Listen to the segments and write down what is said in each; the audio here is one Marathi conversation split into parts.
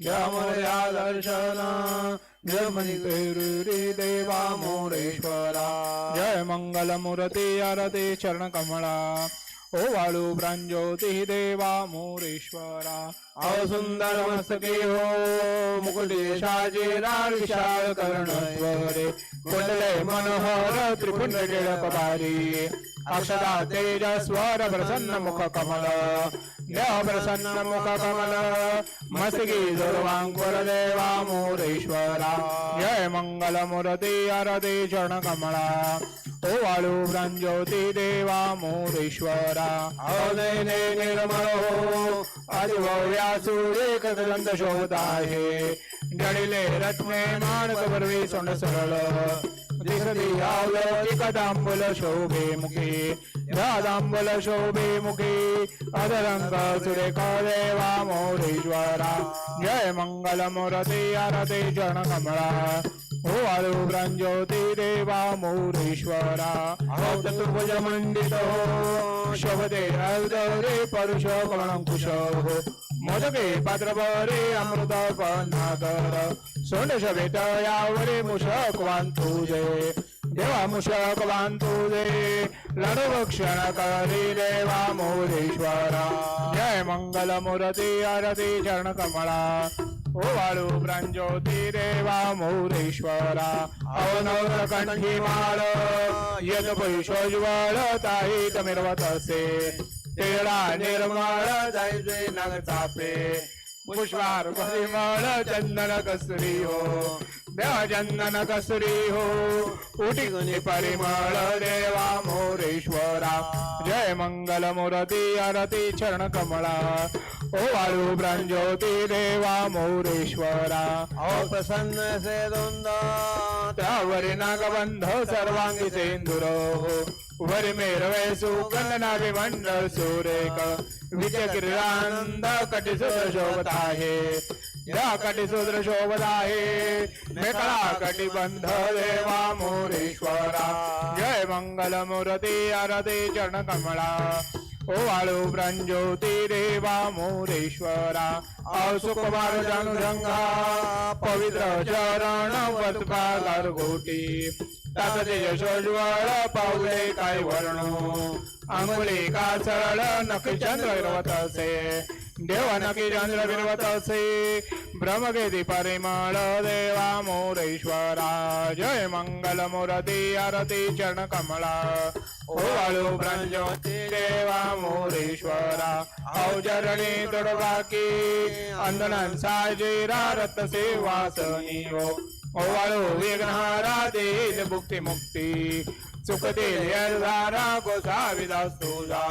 जय मोर्या दर्शन जय मणिपेरुरी देवा मोरेश्वरा। जय मंगल मूर्ती आरती चरण कमळा ओ वाळू प्रांजोती देवा मोरेश्वरा। अहो सुंदर मस्तके हो मुकुटे शाजीरा विशाल कर्णत्वरे कुंडले मनोहर त्रिपुंड कपारी तेज स्वर प्रसन्न मुख कमल। देव प्रसन्न मुख कमल। मस्तकी दुर्वांकुर देवा मोरेश्वरा। जय मंगल मूर्ती आरती चरण कमळा ओ वाळू ब्रंज्योती देवा मोरेश्वरा। अवदैने निर्मळ हो आदिव्यासुरे कदंत शोध आहे जडिले रत्ने माणक बरवे सोंड सरळ दिसती आवलं कदांबुल शोभे मुखे. रादांबुल शोभे मुखे. अदरंग सुरेख देवा मोरेश्वरा. जय मंगल मुरते आरती जन कमळा हो आळू ब्रंज्योती देवा मोरेश्वरा. हो चतुर्भुज मंडित हो. शोभते अवदरे परुष कमळंकुश हो. मोदके पात्रबरे अमृत पन्नाकर सोंड शवेत यावरे मुषक वांतुजे देवा मुषक वांतुजे लढव क्षण करी देवा मोरेश्वरा जय मंगल मुरती आरती चरण कमळा ओ वाळू प्रांज्योती देवा मोरेश्वरा अवनवर कंठी माळ यद पैशोज्वळ ताई तमिरवत असे तेळा निर्मळ जायचे नग चापे पुष्पार परिमळ चंदन कसरी हो. चंदन कसरी हो उटी गुणी परिमळ देवा मोरेश्वरा जय मंगल मूर्ती आरती चरण कमळा ओ वाळू ब्रंज्योती देवा मोरेश्वरा। अहो प्रसन्न से दोंद त्यावरी नागबंध सर्वांगी सेंदुर वरी मेरवे सुकंदना विमंडळ सुरेख विद्य किरानंद कटिसूत्र शोभत आहे। या कटिसूत्र शोभत आहे. मेकळा कटिबंध देवा मोरेश्वरा. जय मंगल मूर्ती आरती चरण कमळा. ओ वाळू ब्रंज्योती देवा मोरेश्वरा सुकुमार जनुरंगा पवित्र चरण वत्पागार गोटी तात तेजशोज्वळ पावले काय वर्णो? आंगुले का सरळ नख विरवत असे? देव नकी चंद्र विरवत असे? ब्रह्मगेदी परिमळ देवा मोरेश्वरा जय मंगल मूर्ती आरती चरण कमळा ओ वाळू ब्रंज्योती देवा मोरेश्वरा अवजरणी तुडबाकी अंधन साजेरा रत सेवासनी ओ वाळू विघ्नहारा देईल मुक्ती मुक्ती सुख देईल यरधारा गोसाविदास तुझा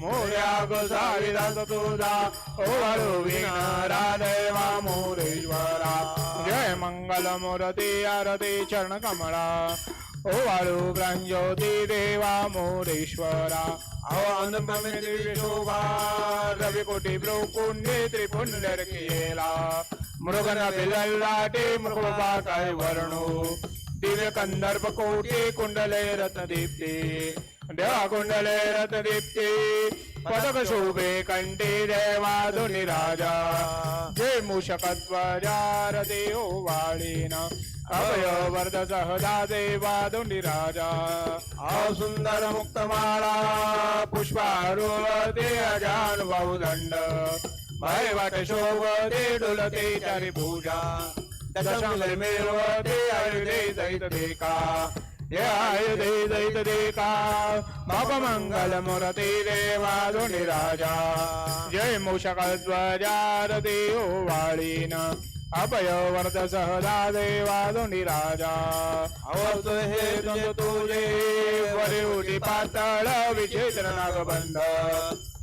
मोर्या गोसाविदास तुझा ओ वाळू विघ्नहारा देवा मोरेश्वरा। जय मंगल मोरती आरती चरण कमळा ओ वाळू प्रांज्योती देवा मोरेश्वरा। अवनुपमित्री शोभा रवी ब्रोकुंडे त्रिपुंडर केला मृगन बिलल्लाटे मृगोबा काय वर्णो। दिव्य कंदर्भ कोटी कुंडले रत्नदीप्ती देवा कुंडले रत्नदीप्ती पदक शोभे कंटे देवा धुनी राजा जय मूषकत्वजार देव वाळीन अभय वर्ध सहदा देवा धुनी राजा. अहो सुंदर मुक्तमाळा पुष्पारुळ ते अजान बहुदंड भय वाट शोभ शोभते डुलते चारी पूजा दशमले मिळवते आयुधे दैत देका हे आयुधे दैत देका बाप मंगल देवा धुनी राजा जय मूषक ध्वजार देव वाळीन अभय वर्ध सहदा देवा धुनी राजा अहो हे तुझे तुझे वरे उडी पातळ विचित्र नागबंध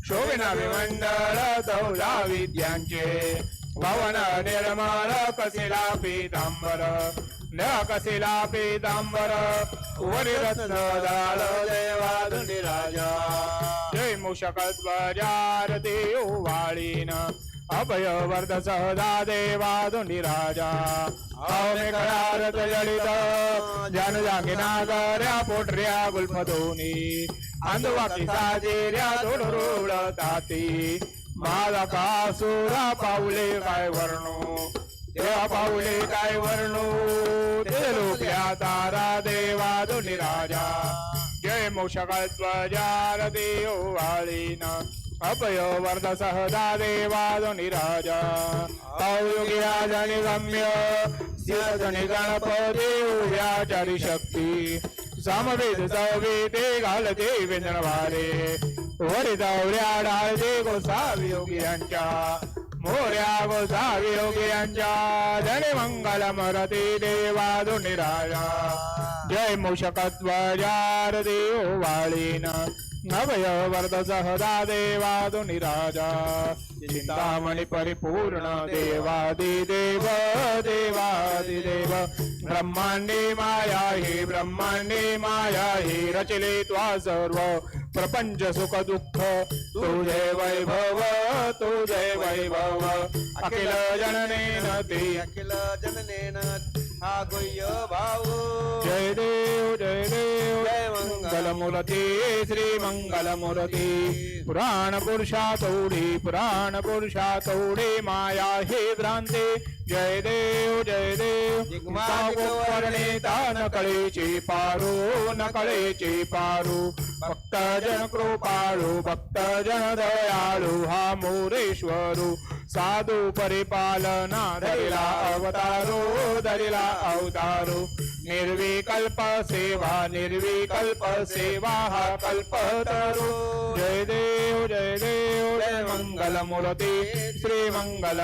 शोभिना विमंडळ चौदा विद्यांचे भवन निर्मळ कसिला पीतांबर न कसिला पीतांबर वरी दाळ देवा राजा. जय मूषक ध्वजार वाळीन अभय वर्ध सहदा देवा धुनी राजा अवमे कळारत जडित जन जागिना गर्या पोटऱ्या गुल्फधोनी अंधवाकी साजेऱ्या धुडरुळ ताती. माझा कासुरा पाऊले काय वर्णू? देवा पाऊले काय वर्णू? ते लोक्या तारा देवा दोन्ही राजा. जय मोषकाळ देव वाळीन अभय वर्ध सहदा देवा दोन्ही राजा. पावयोगी राजाने गम्य सिंहजने गणपती उभ्याचारी शक्ती. सामवेद चवेते घालते वेंद्रवारे वरी दौऱ्या डाळते गोसावी योगी मोऱ्या गोसावी योगियांच्या धने मंगल मरती देवा दोन्ही राजा. जय मूषकध्वजार देव वाळीन नभय वरद सहदा देवा दोन्ही राजा. चिंतामणी परिपूर्ण देवादी देव देवादी देव. ब्रह्मांडी माया हि ब्रह्मांडी माया हि रचले त्वा सर्व. प्रपंच सुख दुःख. तुझे वैभव तुझे वैभव. अखिल जननेन ते. अखिल जननेन हा गुह्य भाऊ जय देव जय देव. जय मंगल. मंगलमूर्ती श्री मंगलमूर्ती पुराण पुरुषा तोडी पुराण पुरुषा तोडी माया हे भ्रांते. जय देव जय देव. दिग्मादिक न कळेची पारू न कळेची पारू भक्त जन कृपाळू भक्त जन दयाळू हा मोरेश्वरू साधू परिपालना धरिला अवतारो धरिला अवतारो निर्विकल्प सेवा निर्विकल्प सेवा हा कल्पतरू जय देव जय देव जय मंगल मूर्ती श्री मंगल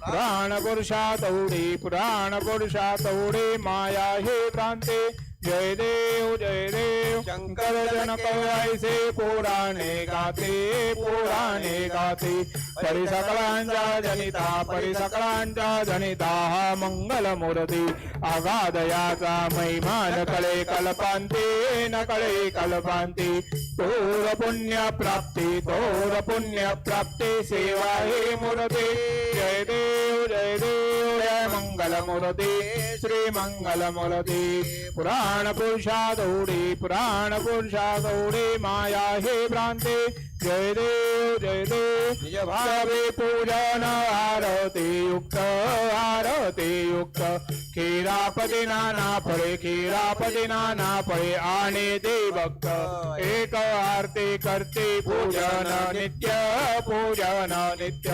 पुराण पुरुषा तौडी पुराण पुरुषा तौडी माया हे प्रांते जय देव जय देव। शंकर जन कवयसे पुराणे गाते पुराणे गाते। परिसकळांच्या जनिता परिसकळांच्या जनिता हा मंगल मूर्ती। आगादयाचा महिमा न कळे कल्पांते न कळे कल्पांते। तोर पुण्य प्राप्ती तोर पुण्य प्राप्ती सेवा हे मूर्ती। जय देव जय देव। जय मंगल मूर्ती श्री मंगल मूर्ती पुराण पुरुषा दौडी पुराण पुरुषा दौडी माया हे भ्रांते. जय देव जय देव. निज भावे पूजन आरती युक्त आरती युक्त. खीरापती नाना फळे खीरापती नाना फळे आणि ते भक्त एक आरती करते पूजन नित्य पूजन नित्य.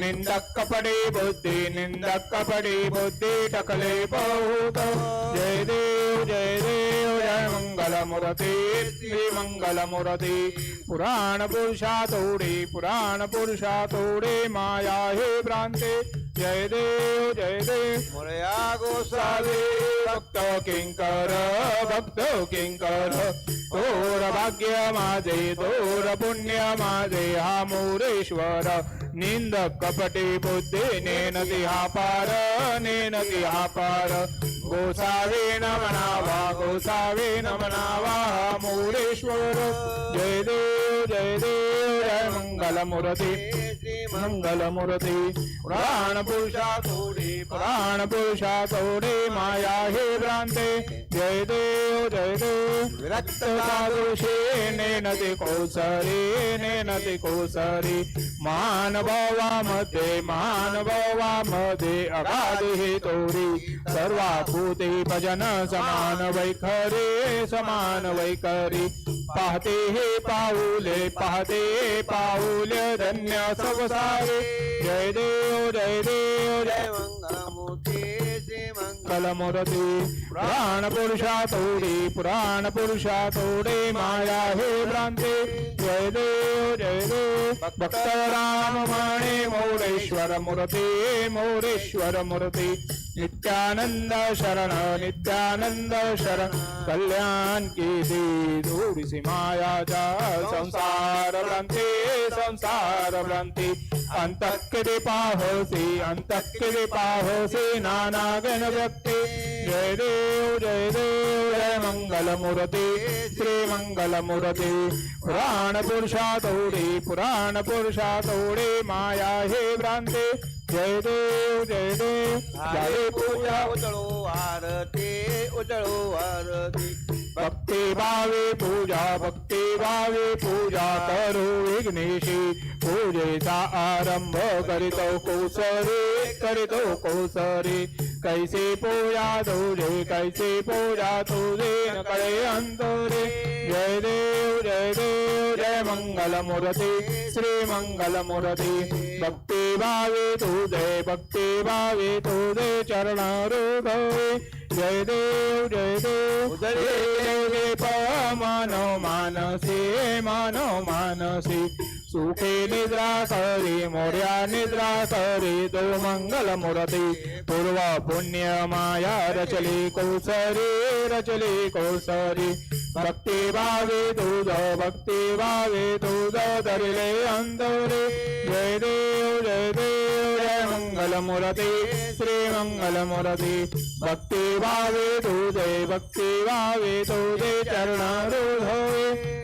निंदक कपडे बुद्धी निंदक कपडे बुद्धी टकले बहुत. जय देव जय देव जय मंगल मूर्ती श्री मंगल मूर्ती. पुराण पुरुषा तोडे पुराण पुरुषा तोडे माया हे भ्रांते. जय देव जय देव. मोरया गोसावी सावे भक्त किंकर भक्त किंकर। तोर भाग्य माझे तोर पुण्य माझे हा मोरेश्वर निंद कपटी बुद्धी नेनती हा पार नेनती हा पार गोसावे न म्हणावा गोसावे न म्हणावा हा मोरेश्वर जय देव जय देव जय मंगल मूर्ती मंगल मूर्ती पुराण पुरुषा तोडे पुराण पुरुषा तोडे माया हे भ्रांते जय देव जय देव। विरक्त साधुषे नेनते कोसरे नेनते कोसरे। मानभावामध्ये मानभावामध्ये अगाध हे तोरी सर्वा भूते भजन समान वैखरे समान वैखरी। पाहते हे पाऊले पाहते पाऊले धन्य सबसारे जय देव जय देव जय मंगल कलमुरती पुराण पुरुषा तोडे पुराण पुरुषा तोडे माया हे भ्रांते जय देव जय देव भक्त राम माणे मोरेश्वर मूर्ती मोरेश्वर मूर्ती नित्यानंद शरण नित्यानंद शरण कल्याण की दी दूरसी मायाचा संसार भ्रांती संसार भ्रांती अंतक्रिय पाहोसी अंतक्रिय पाहोसी नाना गण जय देव जय देव जय मंगल मूर्ती श्री मंगल पुराण पुरुषा तोडे पुराण पुरुषा तोडे माया हे भ्रांते. जय देव जय देव. जय पूजा उजळो आरती उजळो आरती. भक्ती भावे पूजा भक्ती भावे पूजा करू विघ्नेशी। पूजेचा आरंभ करीतो कोसरे करीतो कोसरे कैसे पूजा तुझे कैसे पूजा तुझे न कळे अंतरे जय देव जय देव जय मंगल मूर्ती श्री मंगल मूर्ती। भक्ती भावे तुझे भक्ती भावे तुझे चरण हृदय जय देव जय देव जय देव मानो मानसी मानो मानसी सुखे निद्रा करे मोर्या निद्रा करे तो मंगल मुरते पूर्व पुण्य माया रचले कोसरी रचले कोसरी भक्ती भावे तुझ भक्ती भावे तुझ धरले अंतरे जय देव जय देव जय मंगल भक्ति श्री मंगल मूर्ती भक्ती भावे तुझे भक्ती भावे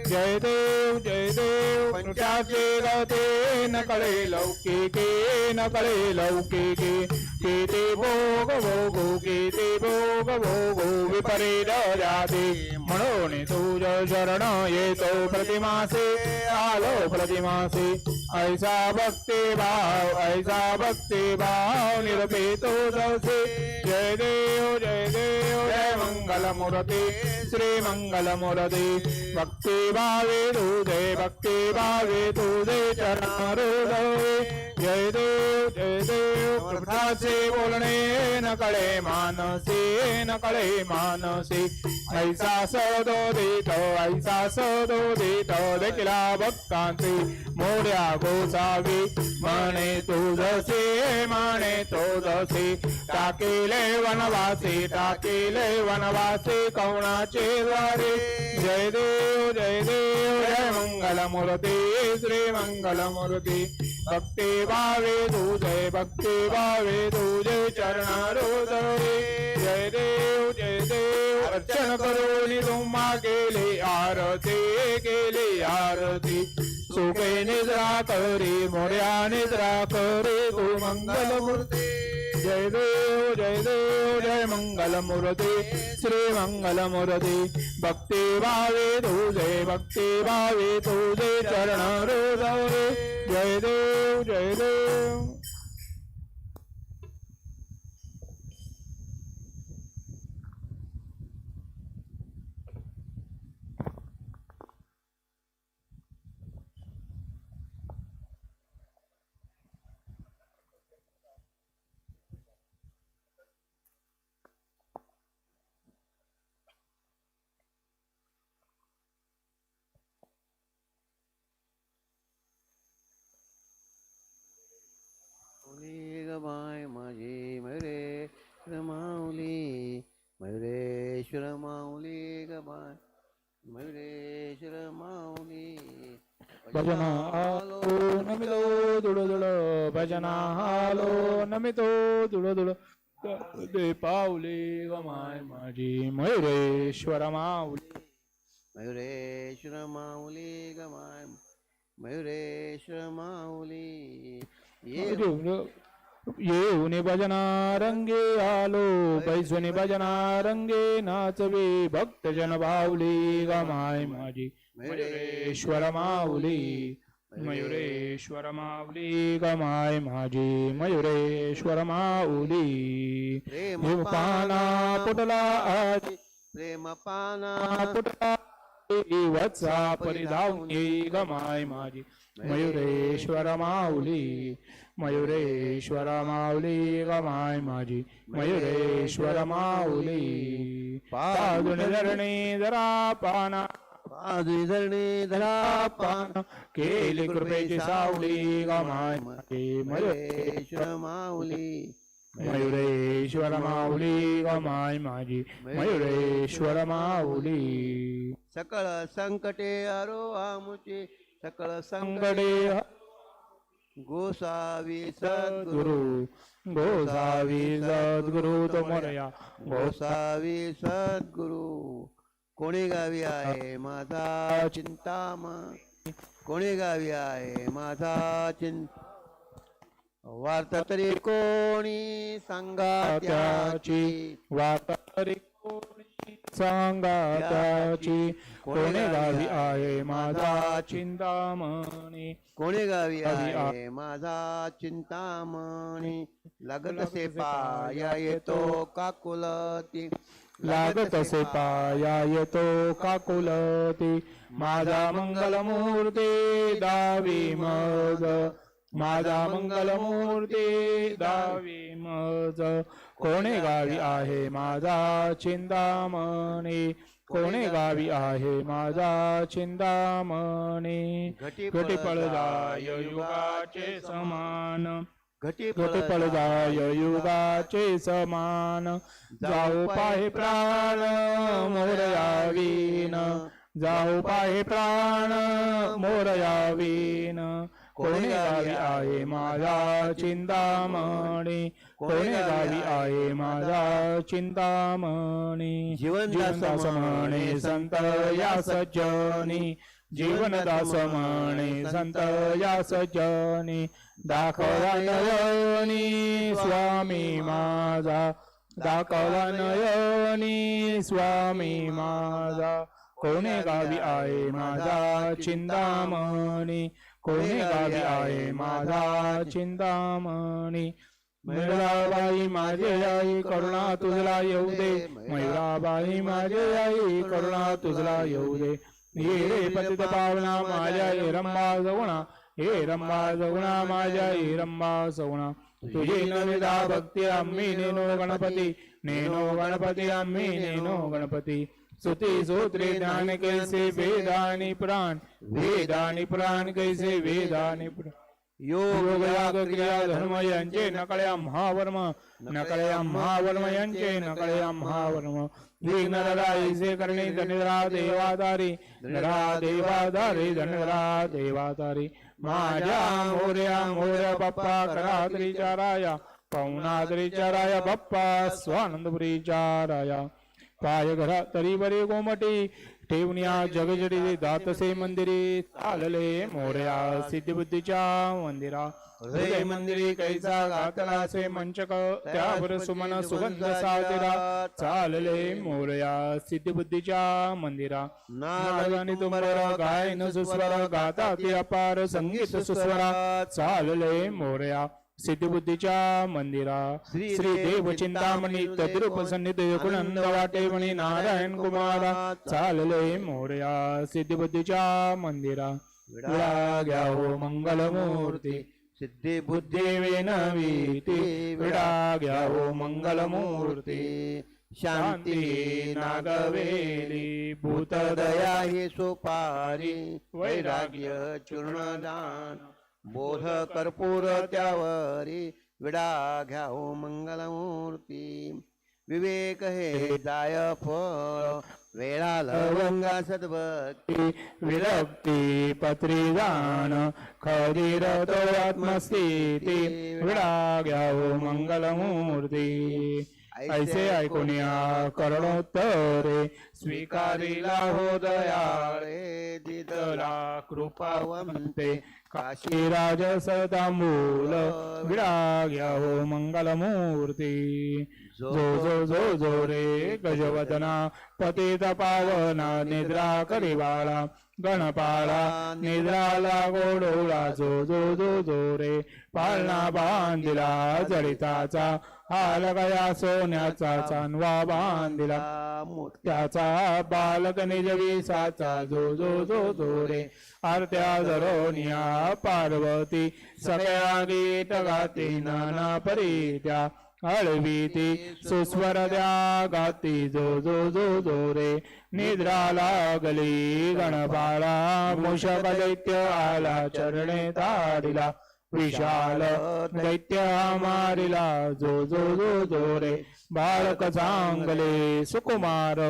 जय देव जय देव पुरुषाचे गते न कळे लौकिके न कळे लौकिके केते भोग भोगो केते भोग भोगो विपरीत जाते। म्हणून तुझ शरण येतो प्रतिमासे आलो प्रतिमासे। ऐसा भक्ती भाव ऐसा भक्ती भाव निरपेतो जसे जय देव जय देव जय मंगल मूर्ती श्री मंगल मूर्ती भक्ती भावे तुझे भक्ती भावे तुझे चरण हृदय जय देव जय देव प्रभुताचे बोलणे न कळे मानसे न कळे मानसी. ऐसा सदोदित ऐसा सदोदित देखिला भक्तांचे मोड्या गोसावी. म्हणे तुझसे म्हणे तो जसे. टाकेले वनवासे टाकेले वनवासे कवणाचे द्वारे. जय देव जय देव जय मंगल मूर्ती श्री मंगल मूर्ती भक्ती भावे तुझे भक्ती भावे तुझे चरण जय देव जय देव अर्चन करून तुम्हा गेले आरती गेले आरती। सुखे निद्रा करी मोड्या निद्रा करी तू मंगल मूर्ती जय देव जय देव जय मंगल मूर्ती श्री मंगल मूर्ती भक्ती भावे तुझे भक्ती भावे तुझे चरण हृदय जय देव जय देव माऊली ग बाय माझी मयुरेश्वर माऊली मयुरेश्वर माऊली ग बाय? मयुरेश्वर माऊली. भजना हालो नमितो दुड दुड. भजना हालो नमितो दुड दुड. दे पावले गमाय माझी मयुरेश्वर माऊली. मयुरेश्वर माऊली ग बाय? मयुरेश्वर माऊली. ये येऊन भजना रंगे आलो पैसोनी भजना रंगे नाचवे भक्तजन भावली गमाय माझी मयुरेश्वर माऊली मयुरेश्वर माऊली गमाय माझी मयुरेश्वर माऊली प्रेम पाना पुटला आजी प्रेम पाना पुटला वत्सा परिधावनी गमाय माझी मयुरेश्वर माऊली मयुरेश्वर माऊली गमाय माझी. मयुरेश्वर माऊली. पादुन धरणी जरा पाना. पादुरी धरणी धरा पान. केली कृपेची सावली गमाय माझी. मयुरेश्वर माऊली. मयुरेश्वर माऊली गमाय माझी. मयुरेश्वर माऊली. सकळ संकटे अरो आमुचे. सकळ संकटे गोसावी सद्गुरु गुरु गोसावी सद्गुरु तो मोरया। गोसावी सद्गुरु। कोणी गावी आहे माझा चिंताम? कोणी गावी आहे माझा चिंत वार्ता तरी कोणी सांगा त्याची त्याची? वातारी कोणी सांगा त्याची कोणे गावी आहे माझा चिंतामणी? कोणे गावी आहे माझा चिंतामणी? लागतसे पाया येतो काकुलती. लागतसे पाया येतो काकुलती. माझा मंगलमूर्ती दावी मज माझा मंगलमूर्ती दावी मज. कोणे गावी आहे माझा चिंतामणी? कोणे गावी आहे माझा चिंतामणी? घटी घटी पळजाय युगाचे समान. घटी पळजाय युगाचे समान. जाऊ पाहे प्राण मोरयावीन जाऊ पाहे प्राण मोरयावीन कोणी गावी आहे माझा चिंतामणी कोणी गावी आहे माझा चिंतामणी जीवनदास म्हणे संत या सज्जनी जीवनदास म्हणे संत या सज्जनी दाखवा नयनी स्वामी माझा दाखवा नयनी स्वामी माझा कोणे गावी आहे माझा चिंतामणी कोणे गावी आहे माझा चिंतामणी मयुराबाई माझे आई करुणा तुझला येऊ दे मयुराबाई माझे आई करुणा तुझला येऊ दे रे पतित पावना माझ्या हे रंबा जवणा हे रंबा जवणा माझ्या हे रंबा सवणा तुझी नविदा भक्ती आम्ही नेनो गणपती नेनो गणपती आम्ही नेनो गणपती सुती सूत्रे ज्ञान कैसे वेदानी पुराण वेदानी पुराण कैसे वेदानी पुराण। योग योग क्रिया धर्म यांचे नकळ्या महावर्म नकळ्या महावर्म यांचे नकळ्या महावर्म। विघ्नराईचे करणे धनिरा देवादारी धनिरा देवादारी धनिरा देवादारी माझ्या मोर्या मोर्या बाप्पा करात्रीच्या राया बाप्पा स्वानंदपुरीच्या राया पाय घरा तरी बरे गोमटी ठेवण्या जगजडी दातसे मंदिरे चालले मोर्या सिद्धबुद्धीच्या मंदिरा. हृदय मंदिरी कैसा घातलासे मंचक त्यावर सुमन सुगंध साजरा. चालले मोरया सिद्धबुद्धीच्या मंदिरा. नारदानी तुमरा गायन सुस्वर गाता ते अपार संगीत सुस्वरा. चालले मोरया सिद्धिबुद्धीच्या मंदिरा श्री देव चिंतामणी तद्रूप सन्निधी वाटे म्हणे नारायण कुमारा चालले मोरया सिद्धिबुद्धीच्या मंदिरा. विडा घ्या हो मंगलमूर्ती. सिद्धी बुद्धी विनवीती विडा घ्या हो मंगलमूर्ती. शांती नागवेली. भूतदया दया ही सुपारी. वैराग्य चूर्णदान. बोध कर्पूर त्यावरी विडा घ्याव मंगलमूर्ती. विवेक हे जाय फळ वेळा लवंगा सद्भक्ती. विरक्ती पत्री जाण खरीर तो आत्मस्थिती. विडा घ्यावो मंगलमूर्ती. ऐसे ऐकून या करणोत्तरे स्वीकारिला हो दयाळे दिदला कृपावंते. काशी राज सदामूल विडा घ्यावो मंगलमूर्ती। जो जो जो जो रे गजवदना पतित पावना निद्रा करिवाळा गणपाळा निद्राला गोडोळा जो जो जो जो रे. पाळणा बांधिला जडिताचा हाल गया सोन्याचा चांदवा बांधिला. त्याचा बालक निजविसाचा जो जो जो जो रे. आरत्या जरोनिया पार्वती सगळ्या गीत गाती नाना परी त्या अळविती सुस्वर द्या गाती जो जो जो जो रे. निद्रा लागली गणपाळा मूषक दैत्य आला चरणे ताडिला. विशाल दैत्य मारिला जो जो जो जो रे. बालक चांगले सुकुमार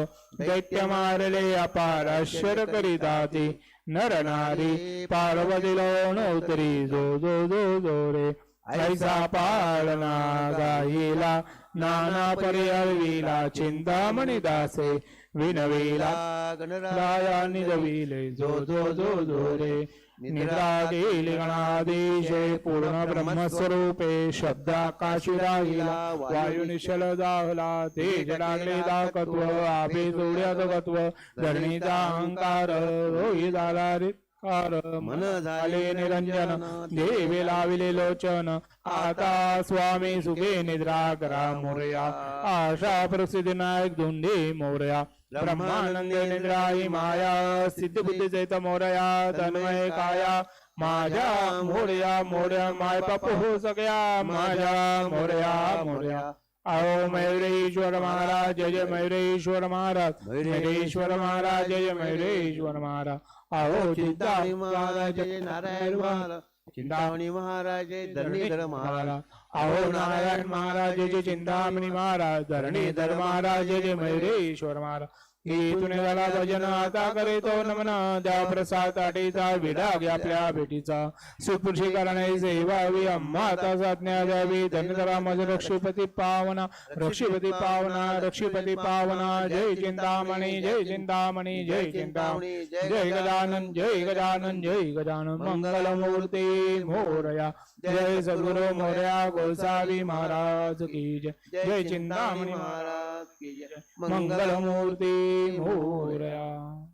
दैत्य मारले अपार आश्चर्य करीताती नर नारी पार्वती लोणोतरी जो जो जो जो रे. ऐसा पाळणा गाईला नाना पर्याविला चिंतामणी दासे विनवेला गणराया निजविले जो जो जो जो रे निद्रा गेली गणाधीशे पूर्ण ब्रह्मस्वरूपे शब्दाकाशी राहिला वायू निशल दाहला तेज लागले दाकत्व आभे जोड्या जगत्व धरणीचा अहंकार रोही झाला रे. मन झाले निरंजन देवे लाविले लोचन. आता स्वामी सुखे निद्रा करा मोरया. आशा प्रसिद्धी नायक धुंडे मोरया. ब्रह्मानंद निद्राही माया. सिद्ध बुद्धी चैत मोरया. तन्मय काया. माझ्या मोरया मोरया माय बाप हो सगळ्या. माझ्या मोरया मोरया. अहो मयुरेश्वर महाराज जय जय मयुरेश्वर महाराज. मयुरेश्वर महाराज जय जय मयुरेश्वर महाराज. अहो चिंतामणी महाराज जय नारायण महाराज. चिंतामणी महाराज धरणीधर महाराज. अहो नारायण महाराज चिंतामणी महाराज. धरणीधर महाराज मयुरेश्वर महाराज. गीतून झाला भजन आता करे तो नमन. द्या प्रसाद आटीचा विडाग आपल्या भेटीचा. सुपुरुषी करणे सेवावी अम्मा आता साज्ञा द्यावी. धन्यधरा मज रक्षीपती पावना. रक्षीपती पावना रक्षीपती पावना. जय चिंतामणी जय चिंतामणी जय चिंतामणी. जय गजानन जय गजानन जय गजानन. मंगलमूर्ती मोरया. जय सद्गुरु मोरया गोसावी महाराज की जय. जय चिंतामणी महाराज की जय. मंगलमूर्ती मोरया.